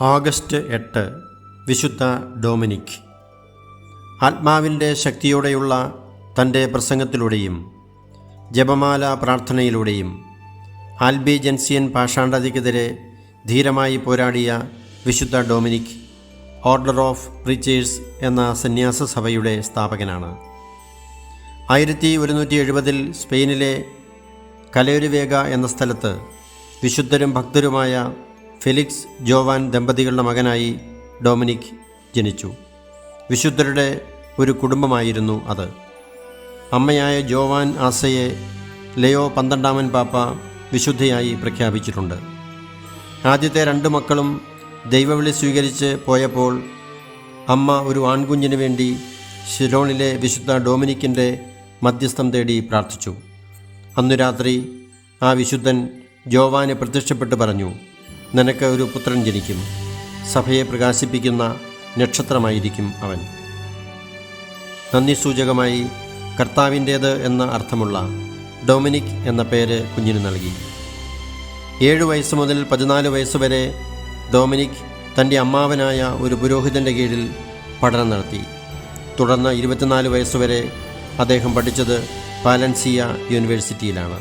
August എട്ട് വിശുദ്ധ Dominic. ആത്മാവിന്റെ ശക്തിയോടെയുള്ള തന്റെ പ്രസംഗത്തിലൂടെയും ജപമാല പ്രാർത്ഥനയിലൂടെയും ആൽബി ജൻസിയൻ പാഷാണ്ഡതയ്ക്കെതിരെ ധീരമായി പോരാടിയ വിശുദ്ധ ഡൊമിനിക് ഓർഡർ ഓഫ് പ്രീച്ചേഴ്സ് എന്ന സന്യാസ സഭയുടെ സ്ഥാപകനാണ്. ആയിരത്തി ഒരുന്നൂറ്റി എഴുപതിൽ സ്പെയിനിലെ കലേരുവേഗ എന്ന സ്ഥലത്ത് വിശുദ്ധരും ഭക്തരുമായ ഫെലിക്സ് ജോവാൻ ദമ്പതികളുടെ മകനായി ഡൊമിനിക് ജനിച്ചു. വിശുദ്ധരുടെ ഒരു കുടുംബമായിരുന്നു അത്. അമ്മയായ ജോവാൻ ആസയെ ലയോ പന്ത്രണ്ടാമൻ പാപ്പ വിശുദ്ധയായി പ്രഖ്യാപിച്ചിട്ടുണ്ട്. ആദ്യത്തെ രണ്ട് മക്കളും ദൈവവിളി സ്വീകരിച്ച് പോയപ്പോൾ അമ്മ ഒരു ആൺകുഞ്ഞിന് വേണ്ടി ഷിലോണിലെ വിശുദ്ധ ഡൊമിനിക്കിന്റെ മധ്യസ്ഥം തേടി പ്രാർത്ഥിച്ചു. അന്നു രാത്രി ആ വിശുദ്ധൻ ജോവാന് പ്രത്യക്ഷപ്പെട്ട് പറഞ്ഞു നിനക്ക് ഒരു പുത്രൻ ജനിക്കും. സഭയെ പ്രകാശിപ്പിക്കുന്ന നക്ഷത്രമായിരിക്കും അവൻ. നന്ദി സൂചകമായി കർത്താവിന്റേത് എന്ന അർത്ഥമുള്ള ഡൊമിനിക് എന്ന പേര് കുഞ്ഞിന് നൽകി. ഏഴ് വയസ്സ് മുതൽ പതിനാല് വയസ്സ് വരെ ഡൊമിനിക് തന്റെ അമ്മാവനായ ഒരു പുരോഹിതന്റെ കീഴിൽ പഠനം നടത്തി. തുടർന്ന് ഇരുപത്തിനാല് വയസ്സുവരെ അദ്ദേഹം പഠിച്ചത് പാലൻസിയ യൂണിവേഴ്സിറ്റിയിലാണ്.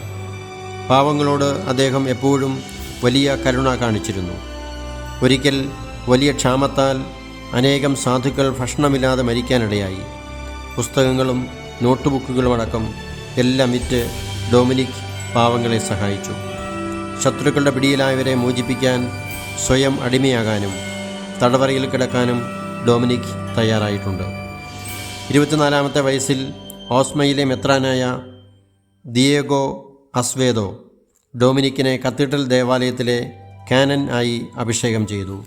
പാവങ്ങളോട് അദ്ദേഹം എപ്പോഴും വലിയ കരുണ കാണിച്ചിരുന്നു. ഒരിക്കൽ വലിയ ക്ഷാമത്താൽ അനേകം സാധുക്കൾ ഭക്ഷണമില്ലാതെ മരിക്കാനിടയായി. പുസ്തകങ്ങളും നോട്ടുബുക്കുകളുമടക്കം എല്ലാം വിറ്റ് ഡൊമിനിക് പാവങ്ങളെ സഹായിച്ചു. ശത്രുക്കളുടെ പിടിയിലായവരെ മോചിപ്പിക്കാൻ സ്വയം അടിമയാകാനും തടവറയിൽ കിടക്കാനും ഡൊമിനിക് തയ്യാറായിട്ടുണ്ട്. ഇരുപത്തിനാലാമത്തെ വയസ്സിൽ ഓസ്മയിലെ മെത്രാനായ ദിയേഗോ അസ്വേദോ ഡൊമിനിക്കിനെ കത്തീഡ്രൽ ദേവാലയത്തിലെ കാനൻ ആയി അഭിഷേകം ചെയ്തു.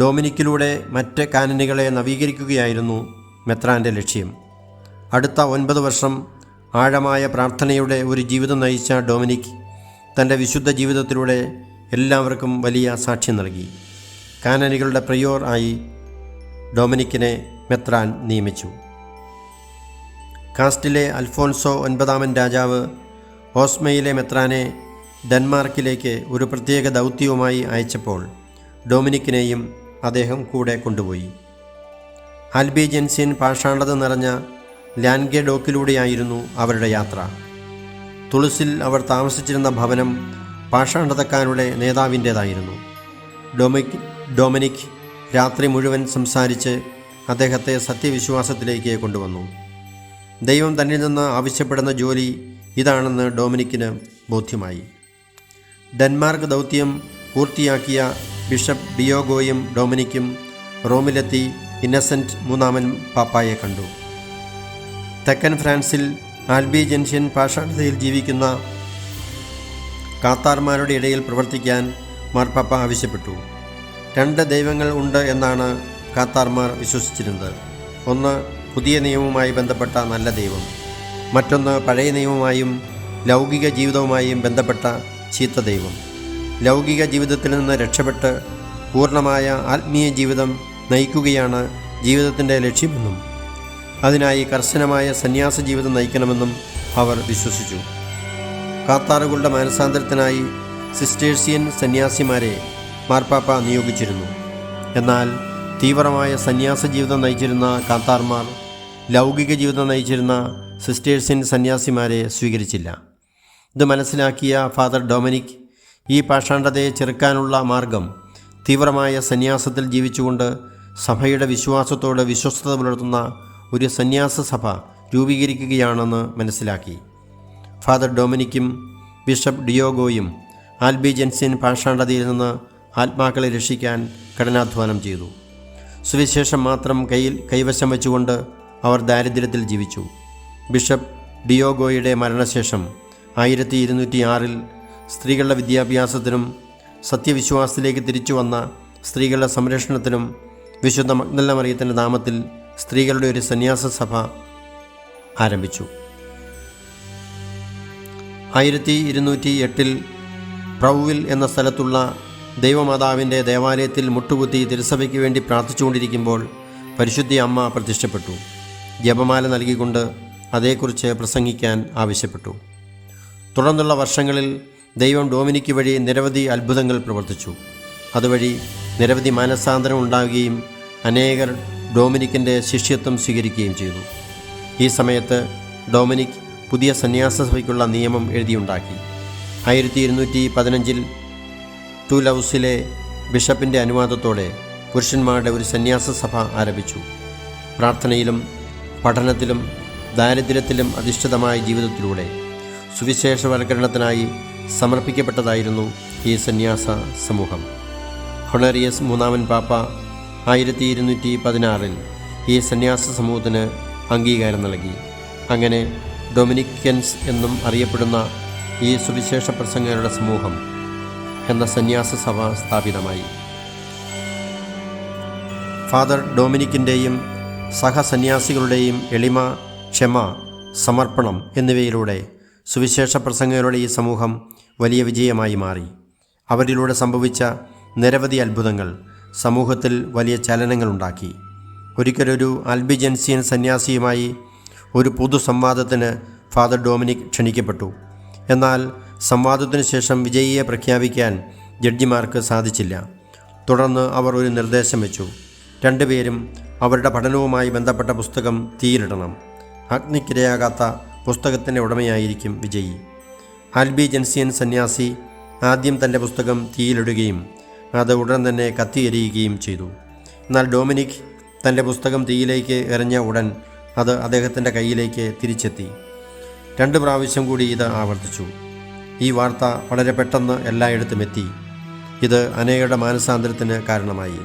ഡൊമിനിക്കിലൂടെ മറ്റ് കാനനുകളെ നവീകരിക്കുകയായിരുന്നു മെത്രാന്റെ ലക്ഷ്യം. അടുത്ത ഒൻപത് വർഷം ആഴമായ പ്രാർത്ഥനയുടെ ഒരു ജീവിതം നയിച്ച ഡൊമിനിക് തന്റെ വിശുദ്ധ ജീവിതത്തിലൂടെ എല്ലാവർക്കും വലിയ സാക്ഷ്യം നൽകി. കാനനികളുടെ പ്രയോർ ആയി ഡൊമിനിക്കിനെ മെത്രാൻ നിയമിച്ചു. കാസ്റ്റിലെ അൽഫോൻസോ ഒൻപതാമൻ രാജാവ് ഓസ്മയിലെ മെത്രാനെ ഡെൻമാർക്കിലേക്ക് ഒരു പ്രത്യേക ദൗത്യവുമായി അയച്ചപ്പോൾ ഡൊമിനിക്കിനെയും അദ്ദേഹം കൂടെ കൊണ്ടുപോയി. ആൽബിജൻസ്യൻ പാഷാണ്ഡത നിറഞ്ഞ ലാൻഗെ ഡോക്കിലൂടെയായിരുന്നു അവരുടെ യാത്ര. തുളസിൽ അവർ താമസിച്ചിരുന്ന ഭവനം പാഷാണ്ഡതക്കാരുടെ നേതാവിന്റേതായിരുന്നു. ഡൊമിക് ഡൊമിനിക് രാത്രി മുഴുവൻ സംസാരിച്ച് അദ്ദേഹത്തെ സത്യവിശ്വാസത്തിലേക്ക് കൊണ്ടുവന്നു. ദൈവം തന്നിൽ നിന്ന് ആവശ്യപ്പെടുന്ന ജോലി ഇതാണെന്ന് ഡൊമിനിക്കിന് ബോധ്യമായി. ഡെൻമാർക്ക് ദൗത്യം പൂർത്തിയാക്കിയ ബിഷപ്പ് ഡിയോഗോയും ഡൊമിനിക്കും റോമിലെത്തി ഇന്നസെന്റ് മൂന്നാമൻ പാപ്പായെ കണ്ടു. തെക്കൻ ഫ്രാൻസിൽ ആൽബി ജെൻഷ്യൻ പാഷാണതയിൽ ജീവിക്കുന്ന കാത്താർമാരുടെ ഇടയിൽ പ്രവർത്തിക്കാൻ മാർപ്പാപ്പ ആവശ്യപ്പെട്ടു. രണ്ട് ദൈവങ്ങൾ ഉണ്ട് എന്നാണ് കാത്താർമാർ വിശ്വസിച്ചിരുന്നത്. ഒന്ന് പുതിയ നിയമവുമായി ബന്ധപ്പെട്ട നല്ല ദൈവം. മറ്റൊന്ന് പഴയ നിയമവുമായും ലൗകിക ജീവിതവുമായും ബന്ധപ്പെട്ട ചീത്ത ദൈവം. ലൗകിക ജീവിതത്തിൽ നിന്ന് രക്ഷപ്പെട്ട് പൂർണമായ ആത്മീയ ജീവിതം നയിക്കുകയാണ് ജീവിതത്തിന്റെ ലക്ഷ്യമെന്നും അതിനായി കർശനമായ സന്യാസ ജീവിതം നയിക്കണമെന്നും അവർ വിശ്വസിച്ചു. കാത്താറുകളുടെ മാനസാന്തരത്തിനായി സിസ്റ്റേഴ്സിയൻ സന്യാസിമാരെ മാർപ്പാപ്പ നിയോഗിച്ചിരുന്നു. എന്നാൽ തീവ്രമായ സന്യാസ ജീവിതം നയിച്ചിരുന്ന കാത്താർമാർ ലൗകിക ജീവിതം നയിച്ചിരുന്ന സിസ്റ്റേഴ്സിൻ സന്യാസിമാരെ സ്വീകരിച്ചില്ല. ഇത് മനസ്സിലാക്കിയ ഫാദർ ഡൊമിനിക് ഈ പാഷാണ്ഡതയെ ചെറുക്കാനുള്ള മാർഗം തീവ്രമായ സന്യാസത്തിൽ ജീവിച്ചുകൊണ്ട് സഭയുടെ വിശ്വാസത്തോട് വിശ്വസ്തത പുലർത്തുന്ന ഒരു സന്യാസ സഭ രൂപീകരിക്കുകയാണെന്ന് മനസ്സിലാക്കി. ഫാദർ ഡൊമിനിക്കും ബിഷപ്പ് ഡിയോഗോയും ആൽബി ജെൻസിൻ പാഷാണ്ഡതയിൽ നിന്ന് ആത്മാക്കളെ രക്ഷിക്കാൻ കഠിനാധ്വാനം ചെയ്തു. സുവിശേഷം മാത്രം കയ്യിൽ കൈവശം വെച്ചുകൊണ്ട് അവർ ദാരിദ്ര്യത്തിൽ ജീവിച്ചു. ബിഷപ്പ് ഡിയോഗോയുടെ മരണശേഷം ആയിരത്തി ഇരുന്നൂറ്റി ആറിൽ സ്ത്രീകളുടെ വിദ്യാഭ്യാസത്തിനും സത്യവിശ്വാസത്തിലേക്ക് തിരിച്ചു വന്ന സ്ത്രീകളുടെ സംരക്ഷണത്തിനും വിശുദ്ധ മഗ്നല്ലമറിയത്തിന്റെ നാമത്തിൽ സ്ത്രീകളുടെ ഒരു സന്യാസ സഭ ആരംഭിച്ചു. ആയിരത്തി ഇരുന്നൂറ്റി എട്ടിൽ പ്രൗവിൽ എന്ന സ്ഥലത്തുള്ള ദൈവമാതാവിന്റെ ദേവാലയത്തിൽ മുട്ടുകുത്തി തിരുസഭയ്ക്ക് വേണ്ടി പ്രാർത്ഥിച്ചുകൊണ്ടിരിക്കുമ്പോൾ പരിശുദ്ധി അമ്മ പ്രത്യക്ഷപ്പെട്ടു ജപമാല നൽകിക്കൊണ്ട് അതേക്കുറിച്ച് പ്രസംഗിക്കാൻ ആവശ്യപ്പെട്ടു. തുടർന്നുള്ള വർഷങ്ങളിൽ ദൈവം ഡോമിനിക്ക് വഴി നിരവധി അത്ഭുതങ്ങൾ പ്രവർത്തിച്ചു. അതുവഴി നിരവധി മാനസാന്തരം ഉണ്ടാകുകയും അനേകർ ഡോമിനിക്കിന്റെ ശിഷ്യത്വം സ്വീകരിക്കുകയും ചെയ്തു. ഈ സമയത്ത് ഡോമിനിക് പുതിയ സന്യാസ സഭയ്ക്കുള്ള നിയമം എഴുതിയുണ്ടാക്കി. ആയിരത്തി ഇരുന്നൂറ്റി പതിനഞ്ചിൽ ടൂലൗസിലെ ബിഷപ്പിന്റെ അനുവാദത്തോടെ പുരുഷന്മാരുടെ ഒരു സന്യാസ സഭ ആരംഭിച്ചു. പ്രാർത്ഥനയിലും പഠനത്തിലും ദാരിദ്ര്യത്തിലും അധിഷ്ഠിതമായ ജീവിതത്തിലൂടെ സുവിശേഷവൽക്കരണത്തിനായി സമർപ്പിക്കപ്പെട്ടതായിരുന്നു ഈ സന്യാസ സമൂഹം. ഹൊണേറിയസ് മൂന്നാമൻ പാപ്പ ആയിരത്തി ഇരുന്നൂറ്റി പതിനാറിൽ ഈ സന്യാസ സമൂഹത്തിന് അംഗീകാരം നൽകി. അങ്ങനെ ഡൊമിനിക്കൻസ് എന്നും അറിയപ്പെടുന്ന ഈ സുവിശേഷ പ്രസംഗരുടെ സമൂഹം എന്ന സന്യാസ സഭ സ്ഥാപിതമായി. ഫാദർ ഡൊമിനിക്കിന്റെയും സഹസന്യാസികളുടെയും എളിമ ക്ഷമ സമർപ്പണം എന്നിവയിലൂടെ സുവിശേഷ പ്രസംഗങ്ങളുടെ ഈ സമൂഹം വലിയ വിജയമായി മാറി. അവരിലൂടെ സംഭവിച്ച നിരവധി അത്ഭുതങ്ങൾ സമൂഹത്തിൽ വലിയ ചലനങ്ങളുണ്ടാക്കി ഒരിക്കലൊരു ആൽബിജൻസിയൻ സന്യാസിയുമായി ഒരു പൊതു സംവാദത്തിന് ഫാദർ ഡൊമിനിക് ക്ഷണിക്കപ്പെട്ടു. എന്നാൽ സംവാദത്തിനു ശേഷം വിജയിയെ പ്രഖ്യാപിക്കാൻ ജഡ്ജിമാർക്ക് സാധിച്ചില്ല. തുടർന്ന് അവർ ഒരു നിർദ്ദേശം വെച്ചു. രണ്ടുപേരും അവരുടെ പഠനവുമായി ബന്ധപ്പെട്ട പുസ്തകം തീയിലിടണം. അഗ്നിക്കിരയാകാത്ത പുസ്തകത്തിന്റെ ഉടമയായിരിക്കും വിജയി. ആൽബി ജൻസിയൻ സന്യാസി ആദ്യം തന്റെ പുസ്തകം തീയിലിടുകയും അത് ഉടൻ തന്നെ കത്തിയെരിയുകയും ചെയ്തു. എന്നാൽ ഡൊമിനിക് തന്റെ പുസ്തകം തീയിലേക്ക് എറിഞ്ഞ ഉടൻ അത് അദ്ദേഹത്തിന്റെ കയ്യിലേക്ക് തിരിച്ചെത്തി. രണ്ട് പ്രാവശ്യം കൂടി ഇത് ആവർത്തിച്ചു. ഈ വാർത്ത വളരെ പെട്ടെന്ന് എല്ലായിടത്തും എത്തി. ഇത് അനേകരുടെ മാനസാന്തരത്തിന് കാരണമായി.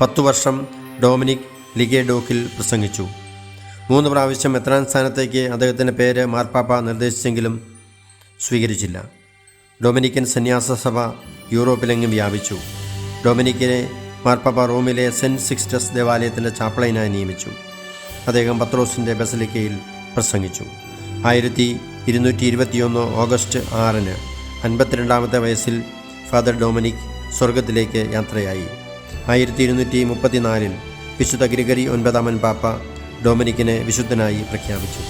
പത്തു വർഷം ഡൊമിനിക് ലിഗേഡോക്കിൽ പ്രസംഗിച്ചു. മൂന്ന് പ്രാവശ്യം എത്രാൻ സ്ഥാനത്തേക്ക് അദ്ദേഹത്തിന്റെ പേര് മാർപ്പാപ്പ നിർദ്ദേശിച്ചെങ്കിലും സ്വീകരിച്ചില്ല. ഡൊമിനിക്കൻ സന്യാസ സഭ യൂറോപ്പിലെങ്ങും വ്യാപിച്ചു. ഡൊമിനിക്കിനെ മാർപ്പാപ്പ റോമിലെ സെന്റ് സിക്സ്റ്റസ് ദേവാലയത്തിന്റെ ചാപ്ലൈനായി നിയമിച്ചു. അദ്ദേഹം പത്രോസിന്റെ ബസലിക്കയിൽ പ്രസംഗിച്ചു. ആയിരത്തി ഇരുന്നൂറ്റി ഇരുപത്തിയൊന്ന് ഓഗസ്റ്റ് ആറിന് അൻപത്തിരണ്ടാമത്തെ വയസ്സിൽ ഫാദർ ഡൊമിനിക് സ്വർഗത്തിലേക്ക് യാത്രയായി. ആയിരത്തി ഇരുന്നൂറ്റി മുപ്പത്തിനാലിൽ വിശുദ്ധ ഗ്രിഗറി ഒൻപതാമൻ പാപ്പ ഡൊമിനിക്കിനെ വിശുദ്ധനായി പ്രഖ്യാപിച്ചു.